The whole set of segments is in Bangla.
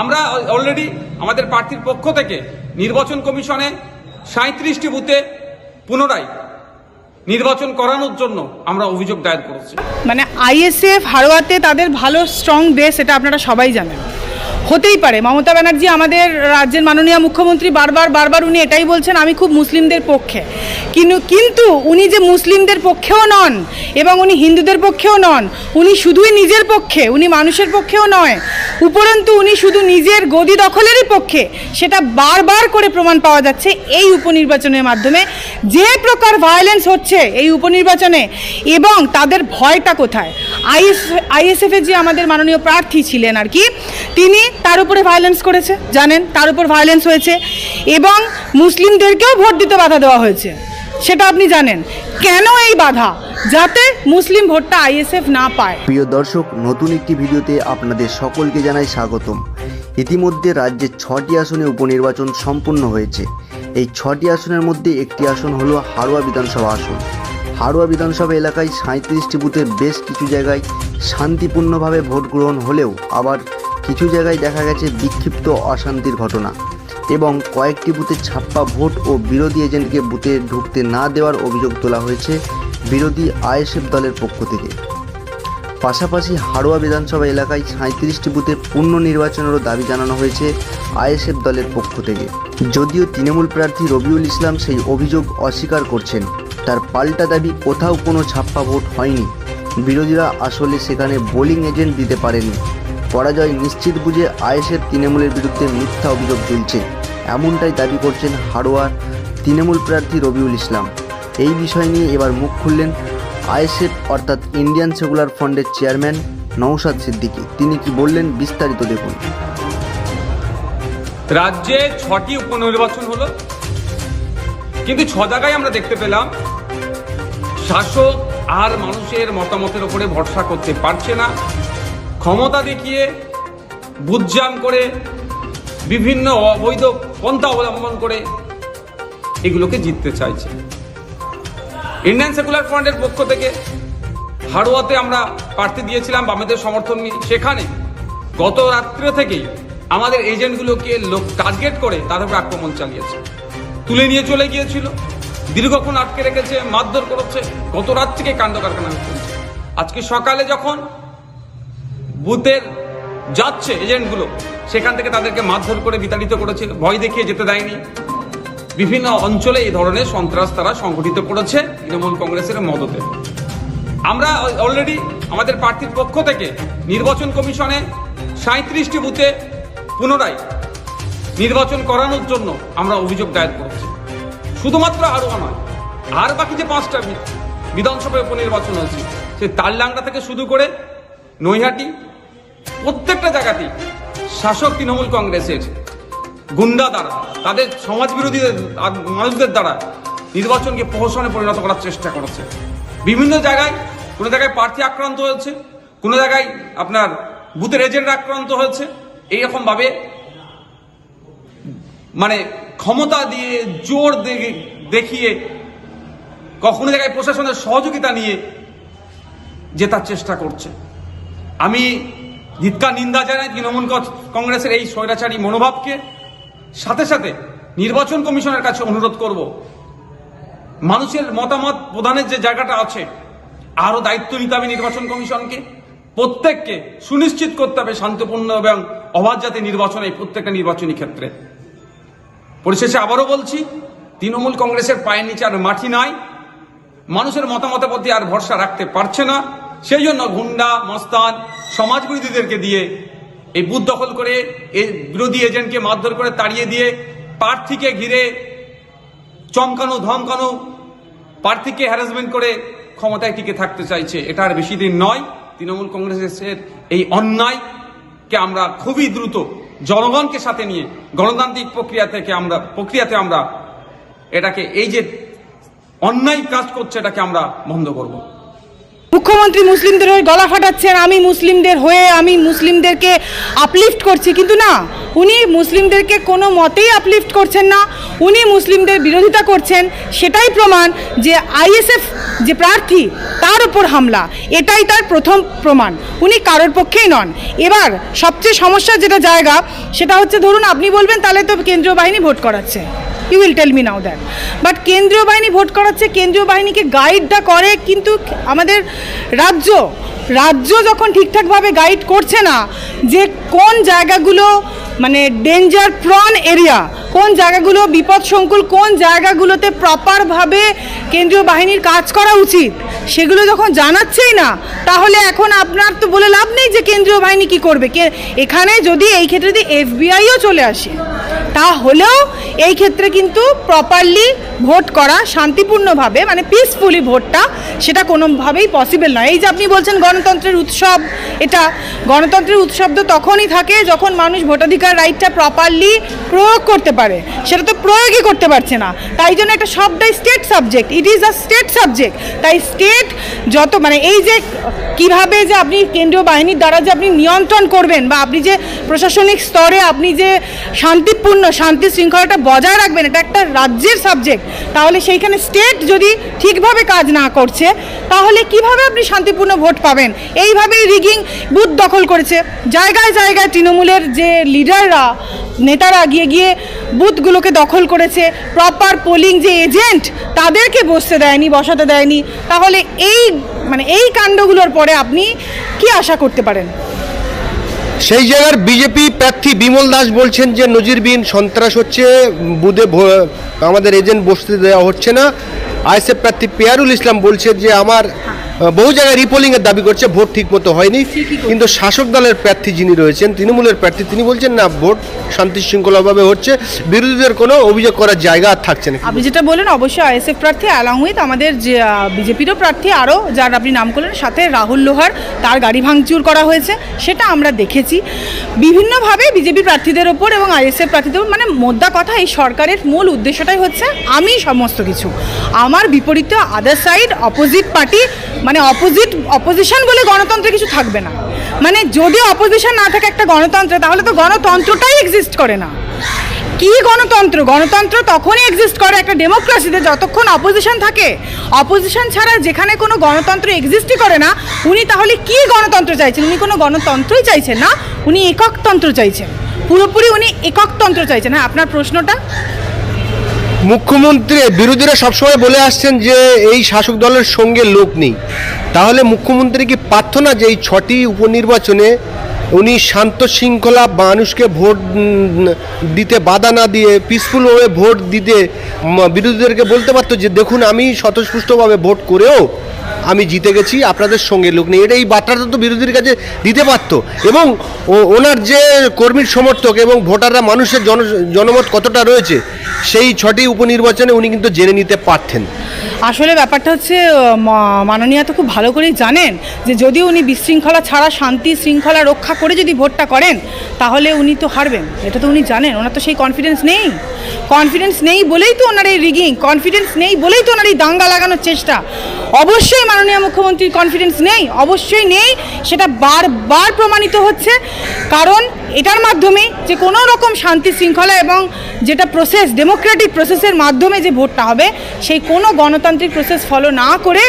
আমরা অলরেডি আমাদের প্রার্থীর পক্ষ থেকে নির্বাচন কমিশনে সাঁত্রিশটি বুথে পুনরায় নির্বাচন করানোর জন্য আমরা অভিযোগ দায়ের করেছি। মানে আইএসএফ হারোয়াতে তাদের ভালো স্ট্রং বেস এটা আপনারা সবাই জানেন। হতেই পারে। মমতা ব্যানার্জি আমাদের রাজ্যের মাননীয় মুখ্যমন্ত্রী বারবার বারবার উনি এটাই বলছেন, আমি খুব মুসলিমদের পক্ষে। কিন্তু কিন্তু উনি যে মুসলিমদের পক্ষেও নন, এবং উনি হিন্দুদের পক্ষেও নন, উনি শুধুই নিজের পক্ষে, উনি মানুষের পক্ষেও নয় উপরন্তু উনি শুধু নিজের গদি দখলেরই পক্ষে সেটা বারবার করে প্রমাণ পাওয়া যাচ্ছে এই উপনির্বাচনের মাধ্যমে। যে প্রকার ভায়োলেন্স হচ্ছে এই উপনির্বাচনে এবং তাদের ভয়টা কোথায়? আইএস আইএসএফের যে আমাদের মাননীয় প্রার্থী ছিলেন আর কি, তিনি তার উপরে ভায়োলেন্স করেছে, জানেন? তার উপর ভায়োলেন্স হয়েছে এবং মুসলিমদেরকেও ভোট দিতে বাধা দেওয়া হয়েছে। সেটা আপনি জানেন। কেন এই বাধা? যাতে মুসলিম ভোটটা আইএসএফ না পায়। প্রিয় দর্শক, নতুন একটি ভিডিওতে আপনাদের সকলকে জানাই স্বাগতম। ইতিমধ্যে রাজ্যের ছটি আসনে উপনির্বাচন সম্পূর্ণ হয়েছে। এই ছটি আসনের মধ্যে একটি আসন হলো হাড়োয়া বিধানসভা আসন। হাড়োয়া বিধানসভা এলাকায় সাঁত্রিশটি বুথের বেশ কিছু জায়গায় শান্তিপূর্ণভাবে ভোট গ্রহণ হলেও আবার কিছু জায়গায় দেখা গেছে বিক্ষিপ্ত অশান্তির ঘটনা এবং কয়েকটি বুথে ছাপ্পা ভোট ও বিরোধী এজেন্টকে বুথে ঢুকতে না দেওয়ার অভিযোগ তোলা হয়েছে বিরোধী আইএসএফ দলের পক্ষ থেকে। পাশাপাশি হাড়োয়া বিধানসভা এলাকায় সাঁত্রিশটি বুথে পূর্ণ নির্বাচনেরও দাবি জানানো হয়েছে আইএসএফ দলের পক্ষ থেকে। যদিও তৃণমূল প্রার্থী রবিউল ইসলাম সেই অভিযোগ অস্বীকার করছেন, তার পাল্টা দাবি কোথাও কোনো ছাপ্পা ভোট হয়নি। বিরোধীরা আসলে সেখানে বোলিং এজেন্ট দিতে পারেনি। পরাজয় নিশ্চিত বুঝে আইএসএফ তৃণমূলের বিরুদ্ধে মিথ্যা অভিযোগ তুলছে, এমনটাই দাবি করছেন হাড়োয়ার তৃণমূল প্রার্থী রবিউল ইসলাম। এই বিষয় নিয়ে এবার মুখ খুললেন আইএসএফ অর্থাৎ ইন্ডিয়ান সেকুলার ফান্ডের চেয়ারম্যান নৌসাদ সিদ্দিকী। তিনি কি বললেন বিস্তারিত দেখুন। রাজ্যে ছটি উপনির্বাচন হলো। কিন্তু ছ জায়গায় আমরা দেখতে পেলাম, শাসক আর মানুষের মতামতের উপরে ভরসা করতে পারছে না। ক্ষমতা দেখিয়ে বুঝজাম করে বিভিন্ন অবৈধ পন্থা অবলম্বন করে এগুলোকে জিততে চাইছে। ইন্ডিয়ান সেকুলার ফ্রন্টের পক্ষ থেকে হাড়োয়াতে আমরা প্রার্থী দিয়েছিলাম বামেদের সমর্থন নিয়ে সেখানে গত রাত্রে থেকেই আমাদের এজেন্টগুলোকে লোক টার্গেট করে তাদের উপর আক্রমণ চালিয়েছে। তুলে নিয়ে চলে গিয়েছিল। দীর্ঘক্ষণ আটকে রেখেছে, মারধর করেছে। গত রাত থেকে কাণ্ড কারখানা চলছে। আজকে সকালে যখন বুথের যাচ্ছে এজেন্টগুলো, সেখান থেকে তাদেরকে মারধর করে বিতাড়িত করেছে। ভয় দেখিয়ে যেতে দেয়নি। বিভিন্ন অঞ্চলে এই ধরনের সন্ত্রাস তারা সংগঠিত করেছে তৃণমূল কংগ্রেসের মদতে। আমরা অলরেডি আমাদের প্রার্থীর পক্ষ থেকে নির্বাচন কমিশনে সাঁত্রিশটি বুথে পুনরায় নির্বাচন করানোর জন্য আমরা অভিযোগ দায়ের করেছি। শুধুমাত্র আরও নয়, আর বাকি যে পাঁচটা বি- বিধানসভায় উপনির্বাচন হয়েছে সে তালডাংরা থেকে শুরু করে নৈহাটি, প্রত্যেকটা জায়গাতেই শাসক তৃণমূল কংগ্রেসের গুন্ডা দ্বারা, তাদের সমাজ বিরোধী মানুষদের দ্বারা নির্বাচনকে প্রহসনে পরিণত করার চেষ্টা করেছে। বিভিন্ন জায়গায়, কোনো জায়গায় প্রার্থী আক্রান্ত হয়েছে, কোনো জায়গায় আপনার বুথের এজেন্ট আক্রান্ত হয়েছে। এইরকম ভাবে মানে ক্ষমতা দিয়ে, জোর দেখিয়ে, কখনো জায়গায় প্রশাসনের সহযোগিতা নিয়ে জেতার চেষ্টা করছে। আমি ধিৎকার নিন্দা জানাই তৃণমূল কংগ্রেসের এই স্বৈরাচারী মনোভাবকে। সাথে সাথে নির্বাচন কমিশনের কাছে অনুরোধ করব, মানুষের মতামত প্রদানের যে জায়গাটা আছে, আরও দায়িত্ব নিতে হবে নির্বাচন কমিশনকে। প্রত্যেককে সুনিশ্চিত করতে হবে শান্তিপূর্ণ এবং অবাধ জাতি নির্বাচন এই প্রত্যেকটা নির্বাচনী ক্ষেত্রে। পরিশেষে আবারও বলছি, তৃণমূল কংগ্রেসের পায়ের নিচে আর মাটি নাই। মানুষের মতামতের প্রতি আর ভরসা রাখতে পারছে না। সেই জন্য গুন্ডা, মস্তান সমাজ বিরোধীদেরকে দিয়ে এই বুথ দখল করে এই বিরোধী এজেন্টকে মারধর করে তাড়িয়ে দিয়ে প্রার্থীকে ঘিরে চমকানো, ধমকানো প্রার্থীকে হ্যারাসমেন্ট করে ক্ষমতায় টিকে থাকতে চাইছে। এটা আর বেশি দিন নয়। তৃণমূল কংগ্রেসের এই অন্যায়কে আমরা খুবই দ্রুত জনগণকে সাথে নিয়ে গণতান্ত্রিক প্রক্রিয়া থেকে আমরা, প্রক্রিয়াতে আমরা এটাকে, এই যে অন্যায় কাজ করছে, এটাকে আমরা বন্ধ করব। মুখ্যমন্ত্রী মুসলিমদের হয়ে গলা ফাটাচ্ছেন, আমি মুসলিমদের হয়ে আমি মুসলিমদেরকে আপলিফট করছি। কিন্তু না, উনি মুসলিমদেরকে কোনো মতেই আপলিফট করছেন না, উনি মুসলিমদের বিরোধিতা করছেন, সেটাই প্রমাণ যে আইএসএফ যে প্রার্থী, তার উপর হামলা, এটাই তার প্রথম প্রমাণ, উনি কারোর পক্ষেই নন। এবার সবচেয়ে সমস্যার যেটা জায়গা, সেটা হচ্ছে ধরুন আপনি বলবেন, তাহলে তো কেন্দ্রীয় বাহিনী ভোট করাচ্ছে। You will tell me now that but কেন্দ্রীয় বাহিনী ভোট করাচ্ছে কেন্দ্রীয় বাহিনীকে গাইডটা করে, কিন্তু আমাদের রাজ্য রাজ্য যখন ঠিকঠাকভাবে গাইড করছে না, যে কোন জায়গাগুলো মানে ডেঞ্জার প্রন এরিয়া কোন জায়গাগুলো বিপদসংকুল কোন জায়গাগুলোতে প্রপারভাবে কেন্দ্রীয় বাহিনীর কাজ করা উচিত, সেগুলো যখন জানাচ্ছেই না, তাহলে এখন আপনার তো বলে লাভ নেই যে কেন্দ্রীয় বাহিনী কি করবে। কে, এখানে যদি এই ক্ষেত্রে যদি এফবিআইও চলে আসে, তাহলেও এই ক্ষেত্রে কিন্তু প্রপারলি ভোট করা, শান্তিপূর্ণভাবে মানে পিসফুলি ভোটটা সেটা কোনোভাবেই পসিবল নয়। এই যে আপনি বলছেন গণতন্ত্রের উৎসব, এটা গণতন্ত্রের উৎসব তো তখনই থাকে যখন মানুষ ভোটাধিকার রাইটটা প্রপারলি প্রয়োগ করতে পারে। সেটা তো প্রয়োগই করতে পারছে না। তাই জন্য এটা সবটাই state subject it is a state subject তাই স্টেট যত মানে এই যে কীভাবে যে আপনি কেন্দ্রীয় বাহিনীর দ্বারা যে আপনি নিয়ন্ত্রণ করবেন বা আপনি যে প্রশাসনিক স্তরে আপনি যে শান্তিপূর্ণ, শান্তি শৃঙ্খলাটা বজায় রাখবেন, এটা একটা রাজ্যের সাবজেক্ট তাহলে সেইখানে স্টেট যদি ঠিকভাবে কাজ না করছে, তাহলে কীভাবে আপনি শান্তিপূর্ণ ভোট পাবেন? এইভাবেই রিগিং বুথ দখল করেছে। জায়গায় জায়গায় তৃণমূলের যে লিডাররা নেতারা গিয়ে গিয়ে বুথগুলোকে দখল করেছে প্রপার পোলিং যে এজেন্ট তাদেরকে বসতে দেয়নি, বসাতে দেয়নি, তাহলে এই মানে এই কাণ্ডগুলোর পরে আপনি কি আশা করতে পারেন? সেই জায়গার বিজেপি প্রার্থী বিমল দাস বলছেন যে, নজিরবিহীন সন্ত্রাস হচ্ছে, বুধে আমাদের এজেন্ট বসতে দেওয়া হচ্ছে না। আইএসএফ প্রার্থী পেয়ারুল ইসলাম বলছে যে, আমার বহু জায়গায় রিপোলিং এর দাবি করছে ভোট ঠিক মতো হয়নি কিন্তু শাসক দলের প্রার্থী যিনি রয়েছেন তৃণমূলের প্রার্থী তিনি বলছেন না ভোট শান্তি শৃঙ্খলাভাবে হচ্ছে। বিরোধীদের কোনো অভিযোগ করার জায়গা আর থাকছে না। আপনি যেটা বলেন অবশ্যই আইএসএফ প্রার্থী অ্যালং উইথ আমাদের যে বিজেপিরও প্রার্থী আরও যার আপনি নাম করলেন সাথে রাহুল লোহার তার গাড়ি ভাঙচুর করা হয়েছে সেটা আমরা দেখেছি। বিভিন্নভাবে বিজেপি প্রার্থীদের ওপর এবং আইএসএফ প্রার্থীদের ওপর মানে মোদ্দা কথা এই সরকারের মূল উদ্দেশ্যটাই হচ্ছে আমি সমস্ত কিছু। আমার বিপরীতে আদার সাইড অপোজিট পার্টি মানে অপোজিট অপোজিশন বলে গণতন্ত্রে কিছু থাকবে না। মানে যদি অপোজিশন না থাকে একটা গণতন্ত্রে, তাহলে তো গণতন্ত্রটাই এক্সিস্ট করে না। কি গণতন্ত্র? গণতন্ত্র তখনই এক্সিস্ট করে একটা ডেমোক্রেসিতে যতক্ষণ অপোজিশন থাকে। অপোজিশন ছাড়া যেখানে কোনো গণতন্ত্র এক্সিস্টই করে না, উনি তাহলে কি গণতন্ত্র চাইছেন? উনি কোনো গণতন্ত্রই চাইছেন না, উনি এককতন্ত্র চাইছেন। পুরোপুরি উনি এককতন্ত্র চাইছেন। হ্যাঁ আপনার প্রশ্নটা? মুখ্যমন্ত্রী বিরোধীরা সবসময় বলে আসছেন যে এই শাসক দলের সঙ্গে লোক নেই। তাহলে মুখ্যমন্ত্রী কি পার্থ না যে এই ছটি উপনির্বাচনে উনি শান্ত শৃঙ্খলা মানুষকে ভোট দিতে বাধা না দিয়ে পিসফুলভাবে ভোট দিতে বিরোধীদেরকে বলতে পারতো যে দেখুন আমি স্বতঃস্ফূর্তভাবে ভোট করেও আমি জিতে গেছি, আপনাদের সঙ্গে লোক নেই। এটা এই বার্তাটা তো বিরোধীর কাছে দিতে পারত। এবং ওনার যে কর্মীর সমর্থক এবং ভোটাররা মানুষের জন, জনমত কতটা রয়েছে, সেই ছটি উপনির্বাচনে উনি কিন্তু জেনে নিতে পারতেন। আসলে ব্যাপারটা হচ্ছে মাননীয়া তো খুব ভালো করেই জানেন যে যদি উনি বিশৃঙ্খলা ছাড়া শান্তি শৃঙ্খলা রক্ষা করে যদি ভোটটা করেন, তাহলে উনি তো হারবেন। এটা তো উনি জানেন, ওনার তো সেই কনফিডেন্স নেই। কনফিডেন্স নেই বলেই তো ওনার এই রিগিং কনফিডেন্স নেই বলেই তো ওনার এই দাঙ্গা লাগানোর চেষ্টা। অবশ্যই মাননীয় মুখ্যমন্ত্রীর কনফিডেন্স নেই, অবশ্যই নেই। সেটা বারবার প্রমাণিত হচ্ছে, কারণ এটার মাধ্যমে যে কোনো রকম শান্তি শৃঙ্খলা এবং যেটা প্রসেস ডেমোক্রেটিক প্রসেসের মাধ্যমে যে ভোটটা হবে, সেই কোনো গণতান্ত্রিক প্রসেস ফলো না করে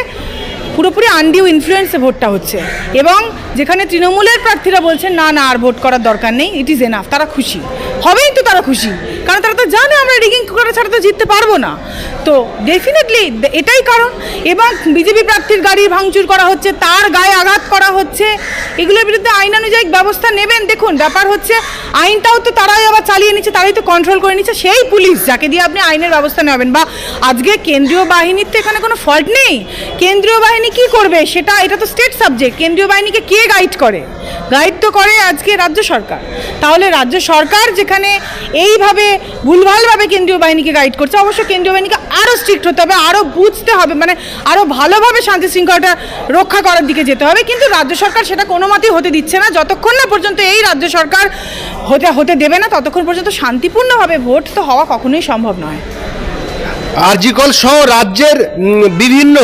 পুরোপুরি আনডিউ ইনফ্লুয়েন্সে ভোটটা হচ্ছে। এবং যেখানে তৃণমূলের প্রার্থীরা বলছেন, না না, আর ভোট করার দরকার নেই ইট ইজ এনাফ তারা খুশি। হবেই তো তারা খুশি। কারণ তারা তো জানে আমরা রিগিং করা ছাড়া তো জিততে পারব না। তো ডেফিনেটলি এটাই কারণ। এবং বিজেপি প্রার্থীর গাড়ি ভাঙচুর করা হচ্ছে, তার গায়ে আঘাত করা হচ্ছে। এগুলোর বিরুদ্ধে আইনানুযায়ী ব্যবস্থা নেবেন। দেখুন, ব্যাপার হচ্ছে, আইনটাও তো তারাই আবার চালিয়ে নিচ্ছে, তারাই তো কন্ট্রোল করে নিচ্ছে। সেই পুলিশ, যাকে দিয়ে আপনি আইনের ব্যবস্থা নেবেন। বা আজকে কেন্দ্রীয় বাহিনীর তো এখানে কোনো ফল্ট নেই। কেন্দ্রীয় বাহিনী কি করবে? সেটা, এটা তো স্টেট সাবজেক্ট কেন্দ্রীয় বাহিনীকে কে গাইড করে? গাইড তো করে আজকে রাজ্য সরকার। তাহলে রাজ্য সরকার যেখানে এইভাবে ভুলভালভাবে কেন্দ্রীয় বাহিনীকে গাইড করছে, অবশ্য কেন্দ্রীয় বাহিনীকে আরও স্ট্রিক্ট হতে হবে আরও বুঝতে হবে মানে আরও ভালোভাবে শান্তি শৃঙ্খলাটা রক্ষা করার দিকে যেতে হবে। কিন্তু রাজ্য সরকার সেটা কোনো মতেই হতে দিচ্ছে না। যতক্ষণ না পর্যন্ত এই রাজ্য সরকার হতে হতে দেবে না, ততক্ষণ পর্যন্ত শান্তিপূর্ণভাবে ভোট তো হওয়া কখনোই সম্ভব নয়। আরজিকল সহ রাজ্যের বিভিন্ন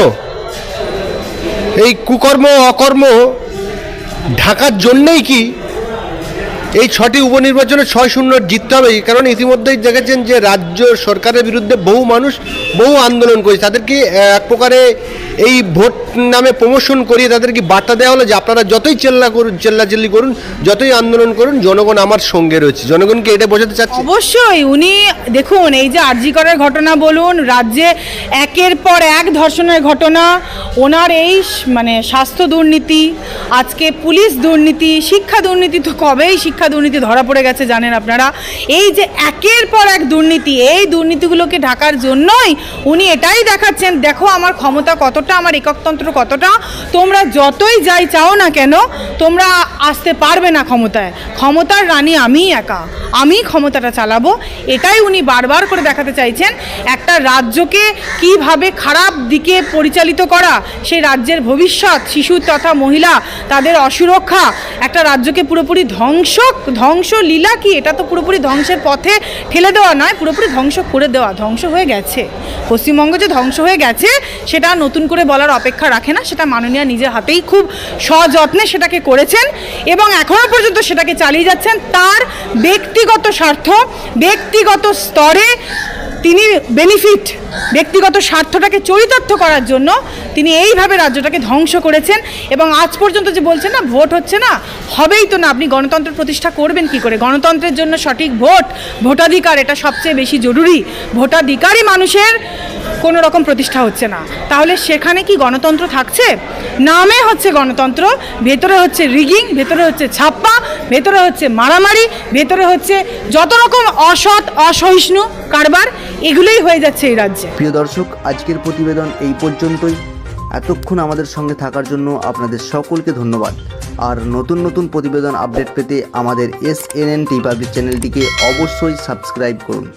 এই কুকর্ম, অকর্ম ঢাকার জন্যেই কি এই ছটি উপনির্বাচনে ছয় শূন্য জিততে হবে কারণ ইতিমধ্যেই দেখেছেন যে রাজ্য সরকারের বিরুদ্ধে বহু মানুষ বহু আন্দোলন করেছে। তাদেরকে এক প্রকারে এই ভোট নামে প্রমোশন করিয়ে তাদেরকে বার্তা দেওয়া হলো যে আপনারা যতই চেল্লা করুন, চেল্লাচিল্লি করুন, যতই আন্দোলন করুন, জনগণ আমার সঙ্গে রয়েছে। জনগণকে এটা বোঝাতে চাচ্ছি। অবশ্যই, উনি দেখুন, এই যে আরজি করার ঘটনা বলুন, রাজ্যে একের পর এক ধর্ষণের ঘটনা, ওনার এই মানে স্বাস্থ্য দুর্নীতি, আজকে পুলিশ দুর্নীতি, শিক্ষা দুর্নীতি তো কবেই শিক্ষা দুর্নীতি ধরা পড়ে গেছে, জানেন আপনারা। এই যে একের পর এক দুর্নীতি, এই দুর্নীতিগুলোকে ঢাকার জন্যই উনি এটাই দেখাচ্ছেন, দেখো আমার ক্ষমতা কতটা, আমার এককতন্ত্র কতটা, তোমরা যতই যাই চাও না কেন, তোমরা আসতে পারবে না ক্ষমতায়। ক্ষমতার রানী আমিই একা আমি ক্ষমতাটা চালাবো, এটাই উনি বারবার করে দেখাতে চাইছেন। একটা রাজ্যকে কীভাবে খারাপ দিকে পরিচালিত করা, সেই রাজ্যের ভবিষ্যৎ, শিশু তথা মহিলা, তাদের অসুরক্ষা, একটা রাজ্যকে পুরোপুরি ধ্বংস ধ্বংস লীলা কি? এটা তো পুরোপুরি ধ্বংসের পথে ঠেলে দেওয়া নয়, পুরোপুরি ধ্বংস করে দেওয়া, ধ্বংস হয়ে গেছে। পশ্চিমবঙ্গ যে ধ্বংস হয়ে গেছে, সেটা নতুন করে বলার অপেক্ষা রাখে না, সেটা মাননীয় নিজের হাতেই খুব সযত্নে সেটাকে করেছেন এবং এখনও পর্যন্ত সেটাকে চালিয়ে যাচ্ছেন। তার ব্যক্তিগত স্বার্থ, ব্যক্তিগত স্তরে তিনি বেনিফিট ব্যক্তিগত স্বার্থটাকে চরিতার্থ করার জন্য তিনি এইভাবে রাজ্যটাকে ধ্বংস করেছেন এবং আজ পর্যন্ত যে বলছেন না, ভোট হচ্ছে না, হবেই তো না। আপনি গণতন্ত্র প্রতিষ্ঠা করবেন কি করে? গণতন্ত্রের জন্য সঠিক ভোট, ভোটাধিকার, এটা সবচেয়ে বেশি জরুরি। ভোটাধিকারই মানুষের কোনো রকম প্রতিষ্ঠা হচ্ছে না। তাহলে সেখানে কি গণতন্ত্র থাকছে? নামে হচ্ছে গণতন্ত্র, ভেতরে হচ্ছে রিগিং ভেতরে হচ্ছে ছাপ্পা, ভেতরে হচ্ছে মারামারি, ভেতরে হচ্ছে যত রকম অসৎ, অসহিষ্ণু কারবার, এগুলোই হয়ে যাচ্ছে এই রাজ্যে। প্রিয় দর্শক, আজকের প্রতিবেদন এই পর্যন্তই। এতক্ষণ আমাদের সঙ্গে থাকার জন্য আপনাদের সকলকে ধন্যবাদ। আর নতুন নতুন প্রতিবেদন আপডেট পেতে আমাদের S N N T public চ্যানেলটিকে অবশ্যই সাবস্ক্রাইব করুন।